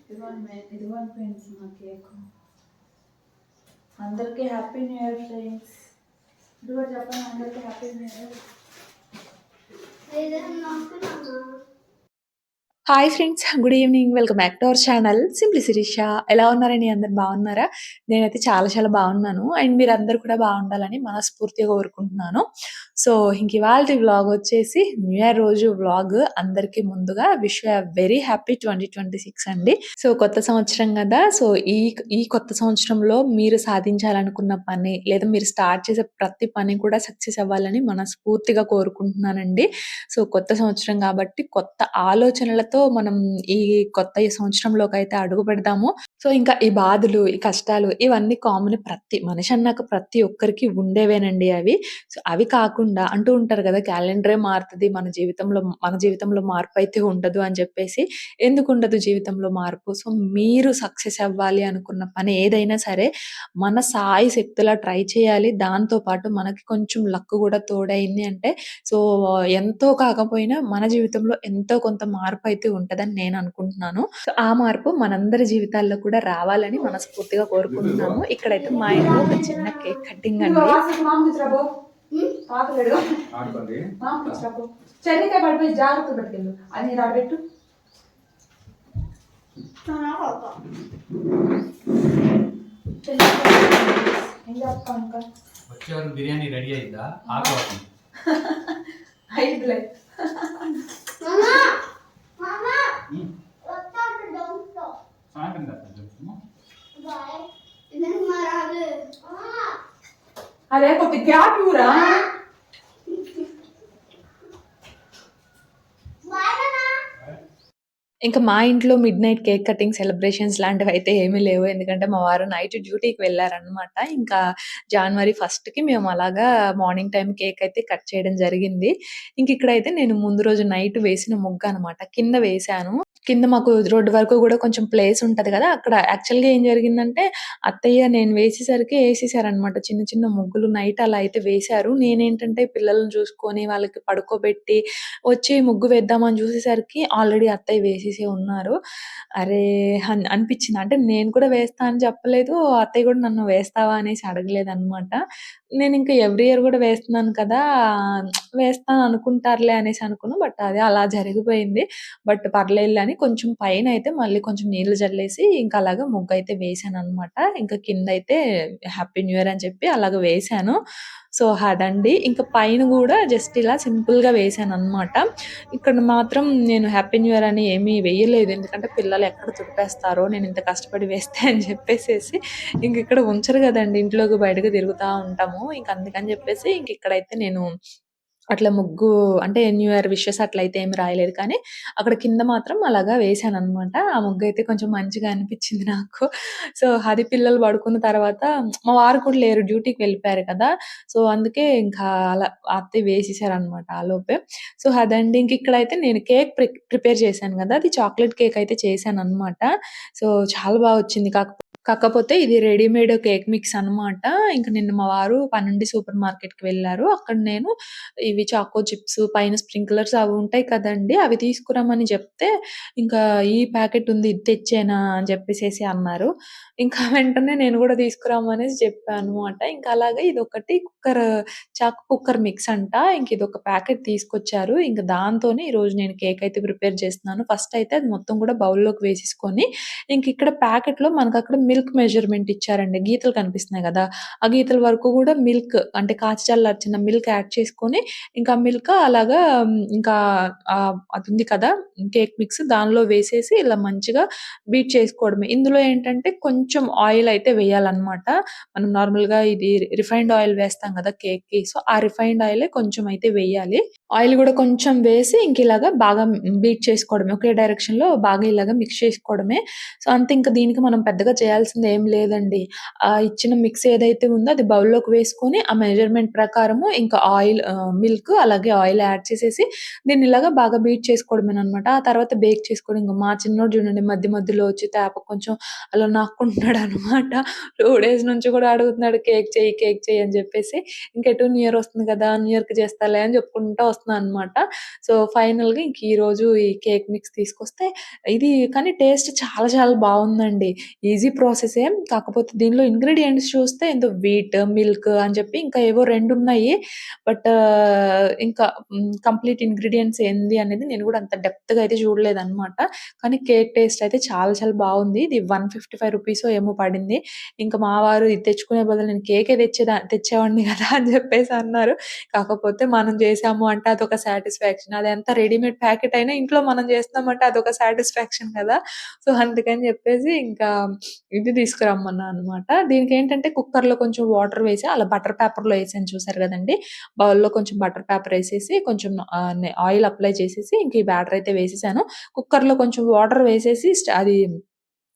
ఇదిగోండి ఇదిగోండి ఫ్రెండ్స్ మా కేక్ అందరికీ హ్యాపీ న్యూ ఇయర్ ఫ్రెండ్స్ ఇదిగో చెప్పండి అందరికీ happy new year hi friends good evening welcome back to our channel simply Sirisha ఎలా ఉన్నారండి అందరు బాగున్నారా? నేనైతే చాలా చాలా బాగున్నాను. అండ్ మీరు అందరు కూడా బాగుండాలని మనస్ఫూర్తిగా కోరుకుంటున్నాను. సో ఇంక ఇవాళ వ్లాగ్ వచ్చేసి న్యూ ఇయర్ రోజు వ్లాగ్ అందరికీ ముందుగా wish very happy twenty twenty six అండి. సో కొత్త సంవత్సరం కదా. సో ఈ ఈ కొత్త సంవత్సరంలో మీరు సాధించాలనుకున్న పని లేదా మీరు స్టార్ట్ చేసే ప్రతి పని కూడా సక్సెస్ అవ్వాలని మనస్ఫూర్తిగా కోరుకుంటున్నానండి. సో కొత్త సంవత్సరం కాబట్టి కొత్త ఆలోచనలతో మనం ఈ కొత్త ఈ సంవత్సరంలోకి అయితే అడుగు పెడదాము సో ఇంకా ఈ బాధలు ఈ కష్టాలు ఇవన్నీ కామన్ ప్రతి మనిషి అన్నాక ప్రతి ఒక్కరికి ఉండేవేనండి అవి. సో అవి కాకుండా అంటూ ఉంటారు కదా క్యాలెండరే మారుతుంది మన జీవితంలో మన జీవితంలో మార్పు అయితే ఉండదు అని చెప్పేసి ఎందుకు ఉండదు జీవితంలో మార్పు? సో మీరు సక్సెస్ అవ్వాలి అనుకున్న పని ఏదైనా సరే మన సాయి శక్తులా ట్రై చేయాలి. దాంతో పాటు మనకి కొంచెం లక్ కూడా తోడైంది అంటే సో ఎంతో కాకపోయినా మన జీవితంలో ఎంతో కొంత మార్పు అయితే ఉంటదని నేను అనుకుంటున్నాను. సో ఆ మార్పు మనందరి జీవితాల్లో కూడా రావాలని మనస్ఫూర్తిగా కోరుకుంటున్నాము. ఇక్కడైతే మా ఇంట్లో ఒక చిన్న కేక్ కటింగ్ అండి. జాగ్రత్త పెట్టుకెళ్ళు. వచ్చేవారు బిర్యానీ రెడీ అయిందా? ఆకు ఐదులే అరే కొద్ది గ్యాప్ ఇవ్వరా. ఇంకా మా ఇంట్లో midnight cake cutting celebrations లాంటివి అయితే ఏమీ లేవు. ఎందుకంటే మా వారు నైట్ డ్యూటీకి వెళ్ళారనమాట ఇంకా జనవరి ఫస్ట్కి మేము అలాగా మార్నింగ్ టైం కేక్ అయితే కట్ చేయడం జరిగింది. ఇంక ఇక్కడైతే నేను ముందు రోజు నైట్ వేసిన ముగ్గు అనమాట కింద వేశాను. కింద మాకు రోడ్డు వరకు కూడా కొంచెం ప్లేస్ ఉంటది కదా అక్కడ యాక్చువల్గా ఏం జరిగిందంటే అత్తయ్య నేను వేసేసరికి వేసేసారనమాట చిన్న చిన్న ముగ్గులు నైట్ అలా అయితే వేశారు. నేనేంటంటే పిల్లల్ని చూసుకొని వాళ్ళకి పడుకోబెట్టి వచ్చి ముగ్గు వేద్దామని చూసేసరికి ఆల్రెడీ అత్తయ్య వేసేసే ఉన్నారు. అరే అనిపించింది? అంటే నేను కూడా వేస్తా అని చెప్పలేదు అత్తయ్య కూడా నన్ను వేస్తావా అనేసి అడగలేదు అనమాట నేను ఇంకా ఎవ్రీ ఇయర్ కూడా వేస్తున్నాను కదా వేస్తాను అనుకుంటారులే అనేసి అనుకున్నాను బట్ అది అలా జరిగిపోయింది. బట్ పర్లేదు అని కొంచెం పైన అయితే మళ్ళీ కొంచెం నీళ్ళు జల్లేసి ఇంకా అలాగా ముగ్గు అయితే వేసాను అనమాట ఇంకా కింద అయితే హ్యాపీ న్యూ ఇయర్ అని చెప్పి అలాగ వేసాను. సో అదండి. ఇంకా పైన కూడా జస్ట్ ఇలా సింపుల్గా వేసాను అనమాట ఇక్కడ మాత్రం నేను హ్యాపీ న్యూ ఇయర్ అని ఏమీ వేయలేదు. ఎందుకంటే పిల్లలు ఎక్కడ తుడిపేస్తారో నేను ఇంత కష్టపడి వేస్తే అని చెప్పేసేసి ఇంక ఇక్కడ ఉంచరు కదండి. ఇంట్లోకి బయటకు తిరుగుతూ ఉంటాము. ఇంక అందుకని చెప్పేసి ఇంక ఇక్కడైతే నేను అట్లా ముగ్గు అంటే న్యూ ఇయర్ విషెస్ అట్లయితే ఏమి రాయలేదు. కానీ అక్కడ కింద మాత్రం అలాగా వేసాను అనమాట ఆ ముగ్గు అయితే కొంచెం మంచిగా అనిపించింది నాకు. సో అది పిల్లలు పడుకున్న తర్వాత మా వారు కూడా లేరు డ్యూటీకి వెళ్ళిపోయారు కదా. సో అందుకే ఇంకా అలా అత్తయ్య వేసేసారు అనమాట ఆ లోపే. సో అదండి. ఇంక ఇక్కడైతే నేను కేక్ ప్రిపేర్ చేశాను కదా. అది చాక్లెట్ కేక్ అయితే చేశాను అనమాట సో చాలా బాగా వచ్చింది. కాకపోతే కాకపోతే ఇది రెడీమేడ్ కేక్ మిక్స్ అన్నమాట. ఇంక నిన్న మా వారు పనుండి సూపర్ మార్కెట్కి వెళ్ళారు. అక్కడ నేను ఇవి చాకో చిప్స్ పైన స్ప్రింక్లర్స్ అవి ఉంటాయి కదండి అవి తీసుకురామని చెప్తే ఇంకా ఈ ప్యాకెట్ ఉంది ఇది తెచ్చేనా అని చెప్పేసేసి అన్నారు. ఇంకా వెంటనే నేను కూడా తీసుకురామనేసి చెప్పాను అనమాట ఇంకా అలాగే ఇది ఒకటి కుక్కర్ చాక్ కుక్కర్ మిక్స్ అంట. ఇంక ఇది ఒక ప్యాకెట్ తీసుకొచ్చారు. ఇంకా దాంతోనే ఈ రోజు నేను కేక్ అయితే ప్రిపేర్ చేస్తున్నాను. ఫస్ట్ అయితే అది మొత్తం కూడా బౌల్లోకి వేసేసుకొని ఇంక ఇక్కడ ప్యాకెట్లో మనకు అక్కడ మిల్క్ మెజర్మెంట్ ఇచ్చారండి. గీతలు కనిపిస్తున్నాయి కదా. ఆ గీతల వరకు కూడా మిల్క్ అంటే కాచి చల్లార్చిన మిల్క్ యాడ్ చేసుకొని ఇంకా మిల్క్ అలాగా ఇంకా అది ఉంది కదా కేక్ మిక్స్ దానిలో వేసేసి ఇలా మంచిగా బీట్ చేసుకోవడమే. ఇందులో ఏంటంటే కొంచెం ఆయిల్ అయితే వేయాలన్నమాట. మనం నార్మల్గా ఇది రిఫైండ్ ఆయిల్ వేస్తాం కదా కేక్కి. సో ఆ రిఫైన్డ్ ఆయిల్ కొంచెం అయితే వేయాలి. ఆయిల్ కూడా కొంచెం వేసి ఇంక ఇలాగా బాగా బీట్ చేసుకోవడమే ఒకే డైరెక్షన్లో బాగా ఇలాగా మిక్స్ చేసుకోవడమే. సో అంతే ఇంకా దీనికి మనం పెద్దగా చేయాల్సింది ఏం లేదండి. ఆ ఇచ్చిన మిక్స్ ఏదైతే ఉందో అది బౌల్లోకి వేసుకొని ఆ మెజర్మెంట్ ప్రకారము ఇంకా ఆయిల్ మిల్క్ అలాగే ఆయిల్ యాడ్ చేసేసి దీన్ని ఇలాగా బాగా బీట్ చేసుకోవడమే అనమాట ఆ తర్వాత బేక్ చేసుకోవడం ఇంకా మా చిన్నోడు చూడండి మధ్య మధ్యలో వచ్చి తేప కొంచెం అలా నాక్కుంటున్నాడు అనమాట టూ డేస్ నుంచి కూడా అడుగుతున్నాడు కేక్ చేయి కేక్ చేయి అని చెప్పేసి. ఇంకెటు న్యూ ఇయర్ వస్తుంది కదా న్యూ ఇయర్కి చేస్తాలే అని చెప్పుకుంటూ వస్తున్నాడు. తీసుకొస్తున్నాననమాట. సో, ఫైనల్‌గా ఇంక ఈరోజు ఈ కేక్ మిక్స్ తీసుకొస్తే ఇది కానీ టేస్ట్ చాలా చాలా బాగుందండి ఈజీ ప్రాసెస్ ఏం కాకపోతే దీనిలో ఇంగ్రీడియంట్స్ చూస్తే ఏందో వీట్, మిల్క్ అని చెప్పి ఇంకా ఏవో రెండు ఉన్నాయి. బట్ ఇంకా కంప్లీట్ ఇంగ్రీడియంట్స్ ఏంది అనేది నేను కూడా అంత డెప్త్‌గా అయితే చూడలేదు అనమాట కానీ కేక్ టేస్ట్ అయితే చాలా చాలా బాగుంది ఇది వన్ ఫిఫ్టీ ఫైవ్ రూపీస్ ఏమో పడింది. ఇంకా మా వారు ఇది తెచ్చుకునే బదులు నేను కేకే తెచ్చేదా తెచ్చేవాడిని కదా! అని చెప్పేసి అన్నారు. కాకపోతే మనం చేసాము అంటే అదొక సాటిస్ఫాక్షన్. అది ఎంత రెడీమేడ్ ప్యాకెట్ అయినా ఇంట్లో మనం చేస్తున్నామంటే అదొక సాటిస్ఫాక్షన్ కదా! సో, అందుకని చెప్పేసి ఇంకా ఇది తీసుకురమ్మన్నా అనమాట. దీనికేంటంటే కుక్కర్‌లో కొంచెం వాటర్ వేసి అలా బటర్ పేపర్‌లో వేసాను చూసారు కదండి బౌల్‌లో కొంచెం బటర్ పేపర్ వేసేసి కొంచెం ఆయిల్ అప్లై చేసేసి ఇంక ఈ బ్యాటర్ అయితే వేసేసాను. కుక్కర్‌లో కొంచెం వాటర్ వేసేసి అది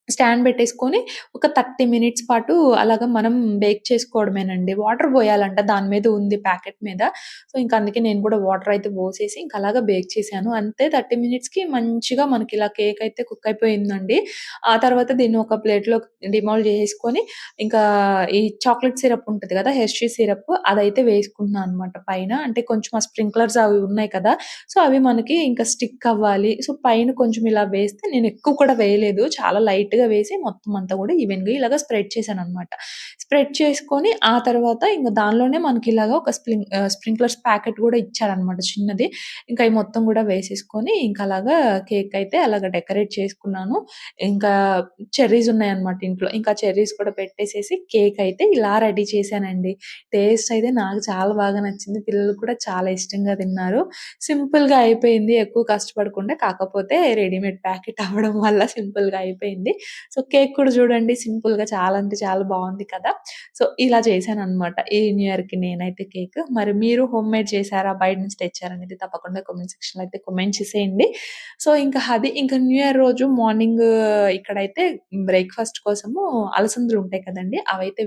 స్టాండ్ పెట్టేసుకొని ఒక 30 మినిట్స్ పాటు అలాగా మనం బేక్ చేసుకోవడమేనండి. వాటర్ పోయాలంట దాని మీద ఉంది ప్యాకెట్ మీద. సో, ఇంక అందుకే నేను కూడా వాటర్ అయితే పోసేసి ఇంక అలాగ బేక్ చేశాను. అంతే 30 మినిట్స్‌కి మంచిగా మనకి ఇలా కేక్ అయితే కుక్ అయిపోయిందండి. ఆ తర్వాత దీన్ని ఒక ప్లేట్లో డిమోల్డ్ చేసుకొని ఇంకా ఈ చాక్లెట్ సిరప్ ఉంటుంది కదా! హెర్షీ సిరప్ అదైతే వేసుకుంటున్నా అనమాట పైన. అంటే కొంచెం ఆ స్ప్రింక్లర్స్ అవి ఉన్నాయి కదా! సో, అవి మనకి ఇంకా స్టిక్ అవ్వాలి. సో, పైన కొంచెం ఇలా వేస్తే నేను ఎక్కువ కూడా వేయలేదు. చాలా లైట్ లైట్‌గా వేసి మొత్తం అంతా కూడా ఈవెన్‌గా ఇలాగ స్ప్రెడ్ చేశాను అనమాట స్ప్రెడ్ చేసుకొని ఆ తర్వాత ఇంకా దానిలోనే మనకి ఇలాగ ఒక స్ప్రింక్ స్ప్రింక్లర్స్ ప్యాకెట్ కూడా ఇచ్చారనమాట చిన్నది. ఇంకా ఈ మొత్తం కూడా వేసేసుకొని ఇంకా అలాగా కేక్ అయితే అలాగా డెకరేట్ చేసుకున్నాను. ఇంకా చెర్రీస్ ఉన్నాయన్నమాట ఇంట్లో. ఇంకా చెర్రీస్ కూడా పెట్టేసేసి కేక్ అయితే ఇలా రెడీ చేశానండి. టేస్ట్ అయితే నాకు చాలా బాగా నచ్చింది. పిల్లలు కూడా చాలా ఇష్టంగా తిన్నారు. సింపుల్‌గా అయిపోయింది. ఎక్కువ కష్టపడకుండా కాకపోతే రెడీమేడ్ ప్యాకెట్ అవ్వడం వల్ల సింపుల్‌గా అయిపోయింది. సో, కేక్ కూడా చూడండి సింపుల్గా చాలా అంటే చాలా బాగుంది కదా! సో, ఇలా చేశాననమాట. ఈ న్యూ ఇయర్కి నేనైతే కేక్. మరి మీరు హోమ్ మేడ్ చేశారా బయట నుంచి తెచ్చారనేది తప్పకుండా కామెంట్ సెక్షన్‌లో అయితే కామెంట్ చేసేయండి. సో, ఇంకా అది ఇంకా న్యూ ఇయర్ రోజు మార్నింగ్ ఇక్కడైతే బ్రేక్‌ఫాస్ట్ కోసము అలసందలు ఉంటాయి కదండీ! అవైతే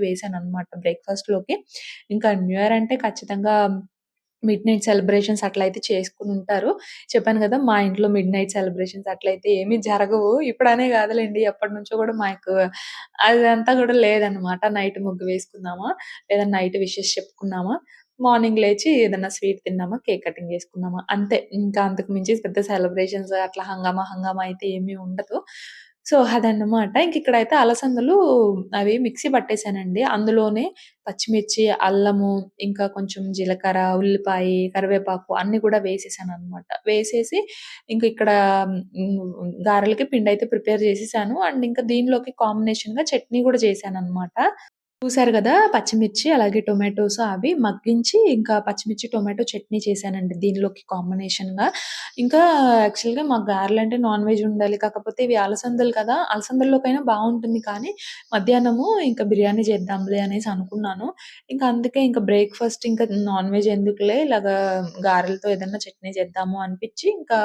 బ్రేక్ఫాస్ట్లోకి ఇంకా న్యూ ఇయర్ అంటే ఖచ్చితంగా మిడ్ నైట్ సెలబ్రేషన్స్ అట్లయితే ఉంటారు చెప్పాను కదా! మా ఇంట్లో మిడ్ నైట్ సెలబ్రేషన్స్ అట్లయితే ఏమి జరగవు. ఇప్పుడనే ఎప్పటి నుంచో కూడా మాకు అదంతా కూడా లేదనమాట. నైట్ ముగ్గు వేసుకున్నామా, లేదా నైట్ విషెస్ చెప్పుకున్నామా, మార్నింగ్ లేచి ఏదన్నా స్వీట్ తిన్నామా, కేక్ కటింగ్ చేసుకున్నామా అంతే. ఇంకా అంతకు మించి పెద్ద సెలబ్రేషన్స్ అట్లా హంగామా, హంగామా అయితే ఏమీ ఉండదు. సో, అదన్నమాట. ఇంక ఇక్కడైతే అలసందలు అవి మిక్సీ పట్టేసానండి. అందులోనే పచ్చిమిర్చి, అల్లము, ఇంకా కొంచెం జీలకర్ర, ఉల్లిపాయి, కరివేపాకు అన్నీ కూడా వేసేసాననమాట. వేసేసి ఇంక ఇక్కడ హ్మ్, గారెలకి పిండయితే ప్రిపేర్ చేసేసాను. అండ్ ఇంకా దీనిలోకి కాంబినేషన్‌గా చట్నీ కూడా చేశాననమాట. చూసారు గదా! పచ్చిమిర్చి అలాగే టొమాటోస్ అవి మగ్గించి ఇంకా పచ్చిమిర్చి, టొమాటో చట్నీ చేశానండి దీనిలోకి కాంబినేషన్‌గా. ఇంకా యాక్చువల్‌గా మాకు గారెలంటే నాన్ వెజ్ ఉండాలి. కాకపోతే ఇవి అలసందలు కదా! అలసందల్లోకైనా బావుంటుంది. కానీ మధ్యాహ్నము ఇంకా బిర్యానీ చేద్దాంలే అనేసి అనుకున్నాను. ఇంకా అందుకే ఇంకా బ్రేక్‌ఫాస్ట్ ఇంకా నాన్ వెజ్ ఎందుకులే ఇలాగా గారెలతో ఏదన్నా చట్నీ చేద్దాము అనిపిచ్చి ఇంకా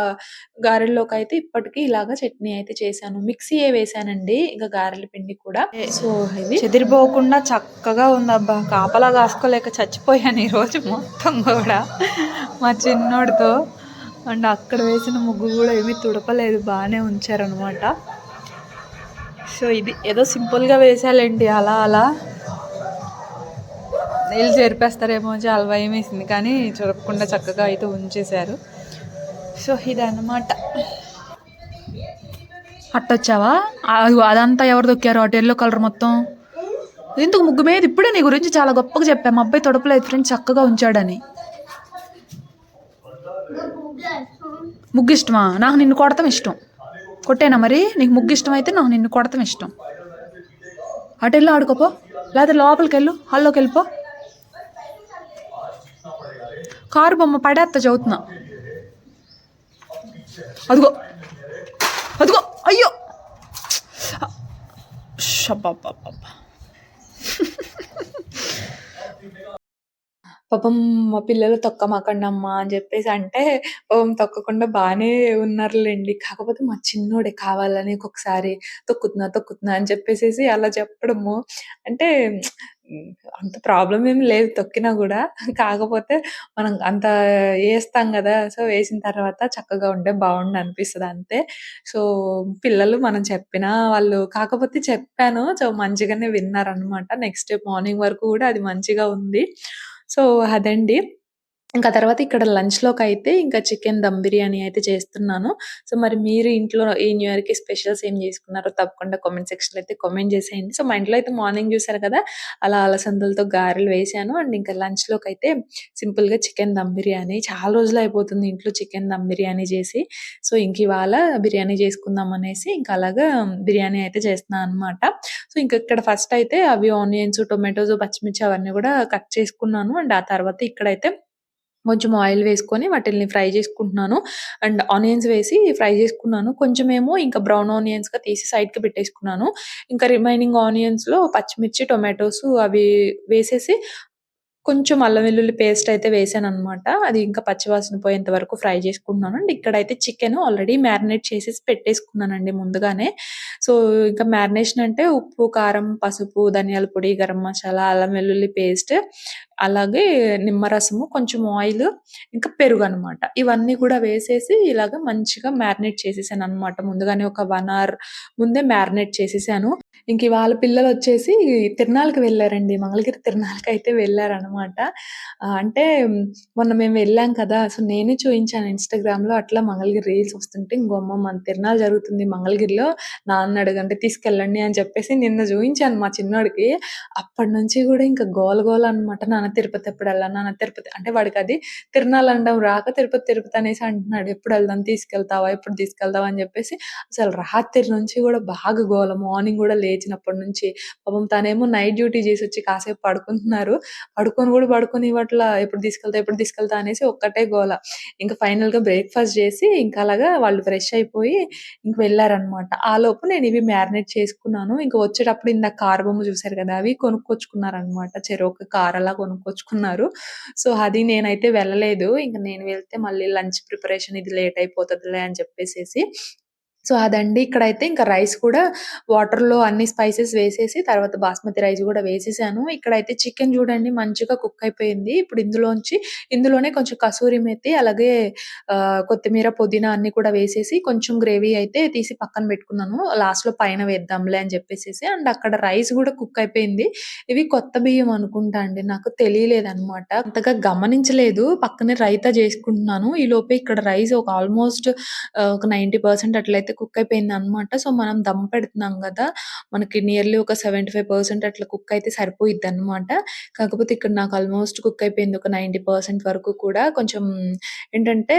గారెల్లోకైతే ఇప్పటికి ఇలాగ చట్నీ అయితే చేశాను. మిక్సీయే వేశానండి. ఇంకా గారెల పిండి కూడా. సో, ఇది చెదిరిపోకుండా చక్కగా ఉందబ్బా! కాపలా కాసుకోలేక చచ్చిపోయాను ఈరోజు మొత్తం కూడా మా చిన్నోడితో. అండ్ అక్కడ వేసిన ముగ్గు కూడా ఏమీ తుడపలేదు. బాగానే ఉంచారనమాట. సో, ఇది ఏదో సింపుల్‌గా వేసాలేంటి అలా అలా. నీళ్ళు చేరిపేస్తారేమో చాలా భయం భయమేసింది. కానీ చూడకుండా చక్కగా అయితే ఉంచేశారు. సో, ఇదన్నమాట. అట్టొచ్చావా? అదంతా ఎవరు దొక్కారు అటు యెల్లో కలర్ మొత్తం? ఎందుకు ముగ్గు మీద ఇప్పుడే నీ గురించి చాలా గొప్పగా చెప్పా. మా అబ్బాయి తొడపలేదు ఫ్రెండ్ చక్కగా ఉంచాడని. ముగ్గు ఇష్టమా? నాకు నిన్ను కొడతాం ఇష్టం. కొట్టేనా మరి? నీకు ముగ్గు ఇష్టం అయితే నాకు నిన్ను కొడతాం ఇష్టం. అటెళ్ళి ఆడుకోపో. లేకపోతే హాల్లోకి వెళ్ళిపో కారు బొమ్మ పడేస్తా చదువుతున్నా అదిగో. అదిగో. అయ్యో! షబ్బబ్బబ్బబ్బా! పాపం మా పిల్లలు తొక్కమాకండమ్మా అని చెప్పేసి అంటే పాపం తొక్కకుండా బానే ఉన్నారులేండి కాకపోతే మా చిన్నోడే కావాలని ఒక్కొక్కసారి తొక్కుతున్నా, తొక్కుతున్నా అని చెప్పేసేసి అలా చెప్పడము. అంటే అంత ప్రాబ్లం ఏమి లేదు తొక్కినా కూడా కాకపోతే మనం అంత వేస్తాం కదా సో, వేసిన తర్వాత చక్కగా ఉంటే బాగుండు అనిపిస్తుంది అంతే. సో, పిల్లలు మనం చెప్పినా వాళ్ళు కాకపోతే చెప్పాను. సో, మంచిగానే విన్నారనమాట. నెక్స్ట్ మార్నింగ్ వరకు కూడా అది మంచిగా ఉంది. సో, అదండి. ఇంకా తర్వాత ఇక్కడ లంచ్‌లోకి అయితే ఇంకా చికెన్ దమ్ బిర్యానీ అయితే చేస్తున్నాను. సో, మరి మీరు ఇంట్లో ఈ న్యూ ఇయర్‌కి స్పెషల్స్ ఏం చేసుకున్నారో తప్పకుండా కామెంట్ సెక్షన్‌లో అయితే కామెంట్ చేసేయండి. సో, మా ఇంట్లో అయితే మార్నింగ్ చూసారు కదా! అలా అలసందలతో గారెలు వేసాను అండ్ ఇంకా లంచ్‌లోకి అయితే సింపుల్‌గా చికెన్ దమ్ బిర్యానీ. చాలా రోజులు అయిపోతుంది ఇంట్లో చికెన్ దమ్ బిర్యానీ చేసి. సో, ఇంక ఇవాళ బిర్యానీ చేసుకుందాం అనేసి ఇంకా అలాగా బిర్యానీ అయితే చేస్తున్నాను అనమాట. సో, ఇంకా ఇక్కడ ఫస్ట్ అయితే అవి ఆనియన్స్, టొమాటోస్, పచ్చిమిర్చి అవన్నీ కూడా కట్ చేసుకున్నాను. అండ్ ఆ తర్వాత ఇక్కడైతే కొంచెం ఆయిల్ వేసుకొని వాటిల్ని ఫ్రై చేసుకుంటున్నాను. అండ్ ఆనియన్స్ వేసి ఫ్రై చేసుకున్నాను. కొంచెమేమో ఇంకా బ్రౌన్ ఆనియన్స్‌గా తీసి సైడ్‌కి పెట్టేసుకున్నాను. ఇంకా రిమైనింగ్ ఆనియన్స్‌లో పచ్చిమిర్చి, టొమాటోస్ అవి వేసేసి కొంచెం అల్లం వెల్లుల్లి పేస్ట్ అయితే వేసాను అనమాట అది ఇంకా పచ్చివాసన పోయేంత వరకు ఫ్రై చేసుకుంటున్నాను. అండ్ ఇక్కడైతే చికెన్ ఆల్రెడీ మ్యారినేట్ చేసేసి పెట్టేసుకున్నానండి ముందుగానే. సో, ఇంకా మ్యారినేషన్ అంటే ఉప్పు, కారం, పసుపు, ధనియాల పొడి, గరం మసాలా, అల్లం వెల్లుల్లి పేస్ట్ అలాగే నిమ్మరసము, కొంచెం ఆయిల్, ఇంకా పెరుగు అనమాట ఇవన్నీ కూడా వేసేసి ఇలాగ మంచిగా మ్యారినేట్ చేసేసాను అనమాట ముందుగానే ఒక వన్ అవర్ ముందే మ్యారినేట్ చేసేసాను. ఇంక వాళ్ళ పిల్లలు వచ్చేసి తిరునాళ్ళకి వెళ్ళారండి మంగళగిరి తిరునాళ్ళకి అయితే వెళ్ళారనమాట అంటే మొన్న మేము వెళ్ళాం కదా! సో, నేనే చూపించాను ఇన్‌స్టాగ్రామ్‌లో అట్లా మంగళగిరి రీల్స్ వస్తుంటే, ఇంకొమ్మ మన తిరునాళ్ళు జరుగుతుంది మంగళగిరిలో నాన్న అడుగంటే తీసుకెళ్ళండి అని చెప్పేసి నిన్న చూపించాను మా చిన్నోడికి. అప్పటి నుంచి కూడా ఇంకా గోల గోల అనమాట. నాన్న తిరుపతి ఎప్పుడెళ్ళాలి? నాన్న తిరుపతి అంటే వాడికది తిరునాళ్ళు అనడం రాక తిరుపతి, తిరుపతి అనేసి అంటున్నాడు. ఎప్పుడు వెళ్దాం తీసుకెళ్తావా? ఎప్పుడు తీసుకెళ్తావా? అని చెప్పేసి అసలు రాత్రి నుంచి కూడా బాగా గోల. మార్నింగ్ కూడా లేచినప్పటి నుంచి పాపం తనేమో నైట్ డ్యూటీ చేసి వచ్చి కాసేపు పడుకుంటున్నారు. పడుకొని కూడా పడుకొని పడుకోనివ్వట్ల. ఎప్పుడు తీసుకెళ్తా? ఎప్పుడు తీసుకెళ్తా? అనేసి ఒక్కటే గోల. ఫైనల్గా బ్రేక్‌ఫాస్ట్ చేసి ఇంకా అలాగా వాళ్ళు ఫ్రెష్ అయిపోయి ఇంక వెళ్ళారనమాట ఆ లోపు నేను ఇవి మ్యారినేట్ చేసుకున్నాను. ఇంకా వచ్చేటప్పుడు ఇందాక కార్ బొమ్మ చూసారు కదా! అవి కొనుక్కొచ్చుకున్నారనమాట. చెరొక కార్ అలా కొనుక్కొచ్చుకున్నారు. సో, అది నేనైతే వెళ్ళలేదు. ఇంకా నేను వెళ్తే మళ్ళీ లంచ్ ప్రిపరేషన్ ఇది లేట్ అయిపోతుందిలే అని చెప్పేసేసి. సో, అదండి. ఇక్కడైతే ఇంకా రైస్ కూడా వాటర్‌లో అన్ని స్పైసెస్ వేసేసి తర్వాత బాస్మతి రైస్ కూడా వేసేసాను. ఇక్కడైతే చికెన్ చూడండి మంచిగా కుక్ అయిపోయింది. ఇప్పుడు ఇందులోంచి ఇందులోనే కొంచెం కసూరి మెత్తి అలాగే కొత్తిమీర, పుదీనా అన్ని కూడా వేసేసి కొంచెం గ్రేవీ అయితే తీసి పక్కన పెట్టుకున్నాను. లాస్ట్‌లో పైన వేద్దాంలే అని చెప్పేసి అండ్ అక్కడ రైస్ కూడా కుక్ అయిపోయింది. ఇవి కొత్త బియ్యం అనుకుంటా అండి. నాకు తెలియలేదు అనమాట అంతగా గమనించలేదు. పక్కనే రైతా చేసుకుంటున్నాను. ఈలోపే ఇక్కడ రైస్ ఒక ఆల్మోస్ట్ ఒక 90% అట్లయితే కుక్ అయిపోయింది అనమాట సో, మనం దమ్ పెడుతున్నాం కదా! మనకి నియర్లీ ఒక 75% అట్లా కుక్ అయితే సరిపోయిద్దనమాట. కాకపోతే ఇక్కడ నాకు ఆల్మోస్ట్ కుక్ అయిపోయింది. ఒక 90% వరకు కూడా కొంచెం ఏంటంటే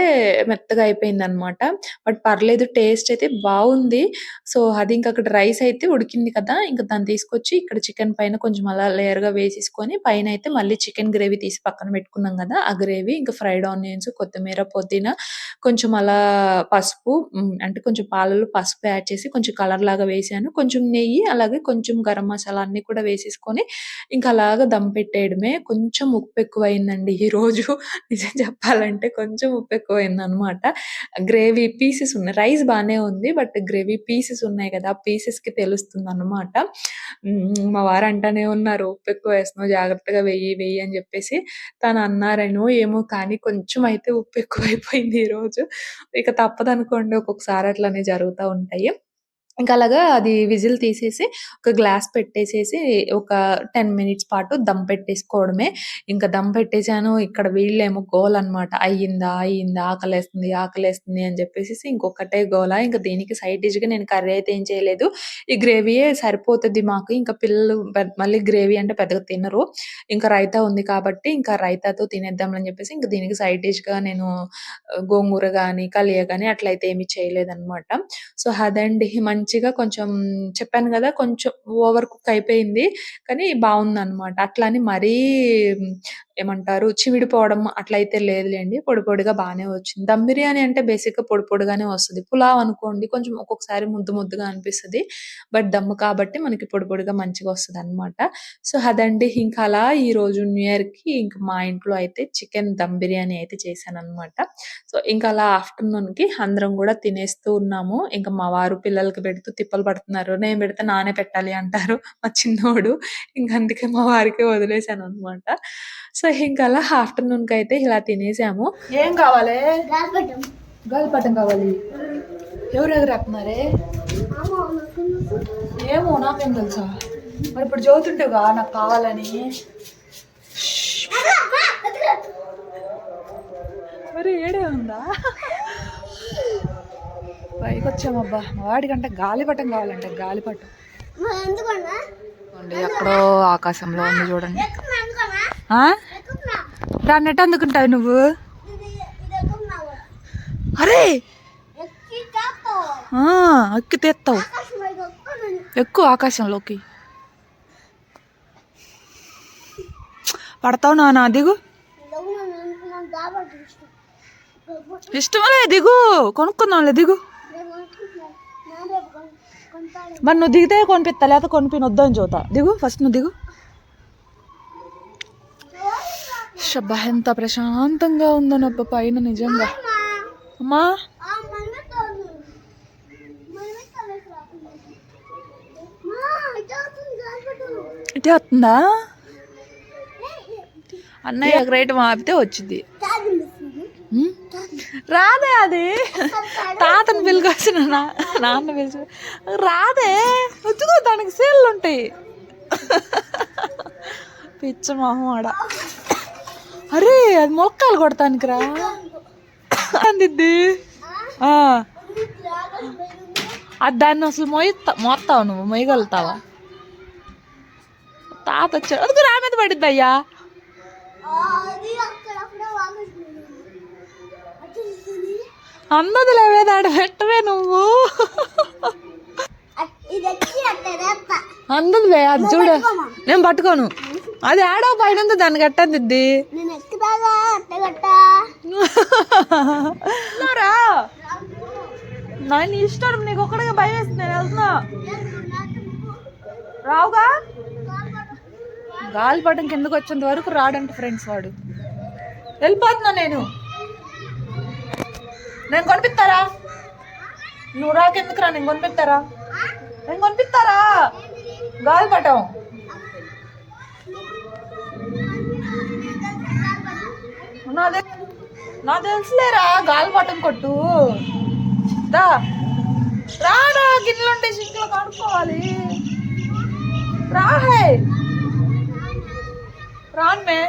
మెత్తగా అయిపోయింది అనమాట బట్ పర్లేదు టేస్ట్ అయితే బాగుంది సో, అది ఇంకా అక్కడ రైస్ అయితే ఉడికింది కదా! ఇంకా దాన్ని తీసుకొచ్చి ఇక్కడ చికెన్ పైన కొంచెం అలా లేయర్‌గా వేసేసుకొని పైన అయితే మళ్ళీ చికెన్ గ్రేవీ తీసి పక్కన పెట్టుకున్నాం కదా! ఆ గ్రేవీ ఇంకా ఫ్రైడ్ ఆనియన్స్, కొత్తిమీర, పుదీనా కొంచెం అలా పసుపు అంటే కొంచెం పాలలో పసుపు యాడ్ చేసి కొంచెం కలర్ లాగా వేసాను కొంచెం నెయ్యి అలాగే కొంచెం గరం మసాలా అన్నీ కూడా వేసేసుకొని ఇంకా అలాగా దమ్ పెట్టేయడమే. కొంచెం ఉప్పు ఎక్కువైందండి ఈరోజు. నిజం చెప్పాలంటే కొంచెం ఉప్పు ఎక్కువయిందనమాట. గ్రేవీ పీసెస్ ఉన్నాయి. రైస్ బానే ఉంది. బట్ గ్రేవీ పీసెస్ ఉన్నాయి కదా! పీసెస్‌కి తెలుస్తుంది అనమాట మా వారు అంటానే ఉన్నారు ఉప్పు ఎక్కువ వేస్తున్నావు జాగ్రత్తగా వెయ్యి, వెయ్యి అని చెప్పేసి. తను అన్నారేనో ఏమో కానీ కొంచెం అయితే ఉప్పు ఎక్కువైపోయింది ఈరోజు. ఇక తప్పదనుకోండి ఒక్కొక్కసారి అట్లనే జరుగుతూ ఉంటాయి. ఇంకా అలాగా అది విజిల్ తీసేసి ఒక గ్లాస్ పెట్టేసేసి ఒక 10 మినిట్స్ పాటు దమ్ పెట్టేసుకోవడమే. ఇంకా దమ్ పెట్టేసాను. ఇక్కడ వీళ్ళేమో గోలనమాట. అయ్యిందా? అయ్యిందా? ఆకలేస్తుంది, ఆకలేస్తుంది అని చెప్పేసి ఇంకొకటే గోల. ఇంకా దీనికి సైడ్ డిష్‌గా నేను కర్రీ అయితే ఏం చేయలేదు. ఈ గ్రేవీయే సరిపోతుంది మాకు. ఇంకా పిల్లలు మళ్ళీ గ్రేవీ అంటే పెద్దగా తినరు. ఇంకా రైతా ఉంది కాబట్టి ఇంకా రైతాతో తినేద్దాం అని చెప్పేసి ఇంకా దీనికి సైడ్ డిష్‌గా నేను గోంగూర కానీ కలియ కానీ అట్లయితే ఏమి చేయలేదన్నమాట సో, అదండి. మంచిగా కొంచెం చెప్పాను కదా కొంచెం ఓవర్ కుక్ అయిపోయింది. కానీ బావుందనమాట. అట్లా అని మరీ ఏమంటారు చివిడిపోవడం అట్లయితే లేదులేండి పొడి పొడిగా బానే వచ్చింది. దమ్ బిర్యానీ అంటే బేసిక్‌గా పొడి పొడిగానే వస్తది. పులావ్ అనుకోండి కొంచెం ఒక్కొక్కసారి ముద్దు ముద్దుగా అనిపిస్తుంది బట్ దమ్ కాబట్టి మనకి పొడి పొడిగా మంచిగా వస్తదనమాట. సో, అదండి. ఇంకా అలా ఈరోజు న్యూ ఇయర్‌కి ఇంకా మా ఇంట్లో అయితే చికెన్ దమ్ బిర్యానీ అయితే చేశాననమాట. సో, ఇంకా అలా ఆఫ్టర్‌నూన్‌కి అందరం కూడా తినేస్తూ ఉన్నాము. ఇంకా మా వారు పిల్లలకి పెడుతూ తిప్పలు పడుతున్నారు. నేను పెడితే నానే పెట్టాలి అంటారు మా చిన్నోడు. ఇంకా అందుకే మా వారికే అనమాట సో, ఇంక అలా ఆఫ్టర్‌నూన్‌కైతే ఇలా తినేసాము. ఏం కావాలే? గాలిపటం గాలిపటం కావాలి. ఎవరు ఎగరేస్తున్నారే? ఏమో నాకేం తెలుసా? మరి ఇప్పుడు చదువుతుంటేగా నాకు కావాలని. మరి ఏడే ఉందా పైకి వచ్చామబ్బా మా వాడికంటే గాలిపటం కావాలంటే గాలిపటం ఎక్కడో ఆకాశంలో ఉంది చూడండి? దాన్ని ఎట్ట అందుకుంటావు నువ్వు? అరే! ఆ, ఎక్కి తెస్తావు ఎక్కువ ఆకాశంలోకి. పడతావు నానా దిగు. ఇష్టమలే దిగు. కొనుక్కుందాంలే దిగు. మరి నువ్వు దిగితే కొనిపిస్తా లేకపోతే కొనిపిన చూతా దిగు ఫస్ట్ నువ్వు దిగు. షబ్బా ఎంత ప్రశాంతంగా ఉందనబ్బా పైన నిజంగా. అమ్మా. ఇటే వస్తుందా? అన్నయ్య రేటు మాపితే వచ్చింది? రాదే అది. తాతను పిలుకొచ్చిన నాన్న పిలిచి రాదే. వచ్చుకో దానికి సీళ్ళు ఉంటాయి పిచ్చ మొహమాడ అరే అది మొలకాలు కొడతానికి రా అందిద్ది అది దాన్ని అసలు మొయ్య మోస్తావు నువ్వు మొయ్యగలుగుతావా? తాత వచ్చాడు. అది రా మీద పడిద్ది అయ్యా. అందదు లేవేది ఆడ పెట్టవే నువ్వు. అందదులే అది చూడ. నేను పట్టుకోను. అది ఆడో పైన దాన్ని కట్టద్ది రా నా నీ ఇష్టం నీకు ఒక్కడిగా భయం వేస్తుంది నేను వెళ్తున్నా. రావుగా? గాలిపటం కిందకు వచ్చేంత వరకు రాడంట ఫ్రెండ్స్ వాడు. వెళ్ళిపోతున్నా నేను. నేను కొనిపిస్తారా? నువ్వు రాకెందుకు రా నేను కొనిపిస్తారా? నేను కొనిపిస్తారా? గాలిపటం నాదే నా తెలుసులేరా? గాలిపటం కొట్టు దా. రాడా గిన్నెలు ఉంటే సింక్లో కడుక్కోవాలి. రాహే రాన్మే.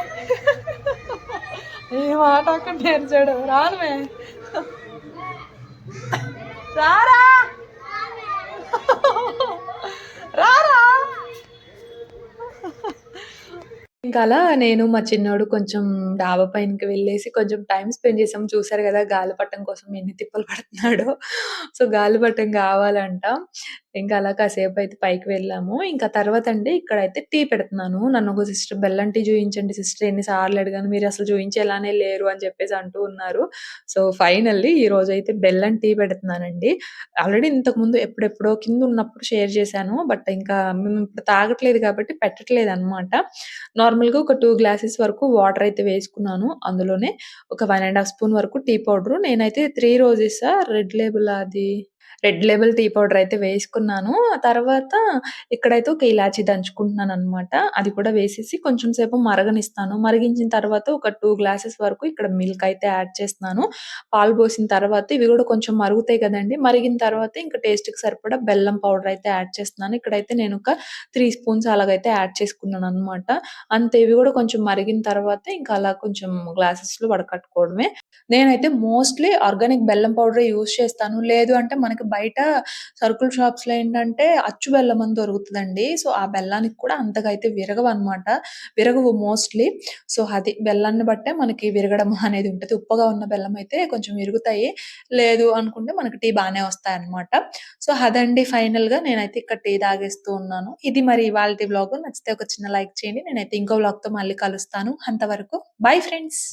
ఏ మాట అక్కడ నేర్చాడు రాన్మే. రారా. రారా? ఇంకా అలా నేను మా చిన్నోడు కొంచెం డాబా పైనకి వెళ్ళేసి కొంచెం టైం స్పెండ్ చేసాం. చూసారు కదా గాలిపటం కోసం ఎన్ని తిప్పలు పడుతున్నాడో. సో గాలిపటం కావాలంట. ఇంకా అలా కాసేపు అయితే పైకి వెళ్ళాము. ఇంకా తర్వాత అండి ఇక్కడైతే టీ పెడుతున్నాను. నన్ను ఒక సిస్టర్ బెల్లం టీ చూపించండి సిస్టర్ ఎన్నిసార్లు అడిగాను మీరు అసలు చూపించేలానే లేరు అని చెప్పేసి అంటూ ఉన్నారు. సో ఫైనల్లీ ఈ రోజు అయితే బెల్లం టీ పెడుతున్నానండి. ఆల్రెడీ ఇంతకు ముందు ఎప్పుడెప్పుడో కింద ఉన్నప్పుడు షేర్ చేశాను. బట్ ఇంకా మేము ఇప్పుడు తాగట్లేదు కాబట్టి పెట్టట్లేదు అనమాట నార్మల్గా ఒక టూ గ్లాసెస్ వరకు వాటర్ అయితే వేసుకున్నాను. అందులోనే ఒక వన్ అండ్ హాఫ్ స్పూన్ వరకు టీ పౌడర్. నేనైతే త్రీ రోజెస్ రెడ్ లేబుల్ అది రెడ్ లేబుల్ టీ పౌడర్ అయితే వేసుకున్నాను. తర్వాత ఇక్కడైతే ఒక ఇలాచి దంచుకుంటున్నాను అనమాట అది కూడా వేసేసి కొంచెం సేపు మరగనిస్తాను. మరిగించిన తర్వాత ఒక టూ గ్లాసెస్ వరకు ఇక్కడ మిల్క్ అయితే యాడ్ చేస్తున్నాను. పాలు పోసిన తర్వాత ఇవి కూడా కొంచెం మరుగుతాయి కదండి. మరిగిన తర్వాత ఇంకా టేస్ట్కి సరిపడా బెల్లం పౌడర్ అయితే యాడ్ చేస్తున్నాను. ఇక్కడైతే నేను ఒక త్రీ స్పూన్స్ అలాగైతే యాడ్ చేసుకున్నాను అనమాట అంతే ఇవి కూడా కొంచెం మరిగిన తర్వాత ఇంకా అలా కొంచెం గ్లాసెస్లో వడకట్టుకోవడమే. నేనైతే మోస్ట్లీ ఆర్గానిక్ బెల్లం పౌడర్ యూస్ చేస్తాను. లేదు అంటే మనకి బయట సరుకుల షాప్స్లో ఏంటంటే అచ్చు బెల్లం అని దొరుకుతుందండి. సో ఆ బెల్లానికి కూడా అంతగా అయితే విరగవు అనమాట విరగవు మోస్ట్లీ సో అది బెల్లాన్ని బట్టే మనకి విరగడం అనేది ఉంటుంది. ఉప్పగా ఉన్న బెల్లం అయితే కొంచెం విరుగుతాయి. లేదు అనుకుంటే మనకి టీ బాగానే వస్తాయి అనమాట సో అదండి ఫైనల్గా నేనైతే ఇక్కడ టీ తాగేస్తూ ఉన్నాను. ఇది మరి ఇవాళ బ్లాగ్ నచ్చితే ఒక చిన్న లైక్ చేయండి. నేనైతే ఇంకో బ్లాగ్తో మళ్ళీ కలుస్తాను. అంతవరకు బై ఫ్రెండ్స్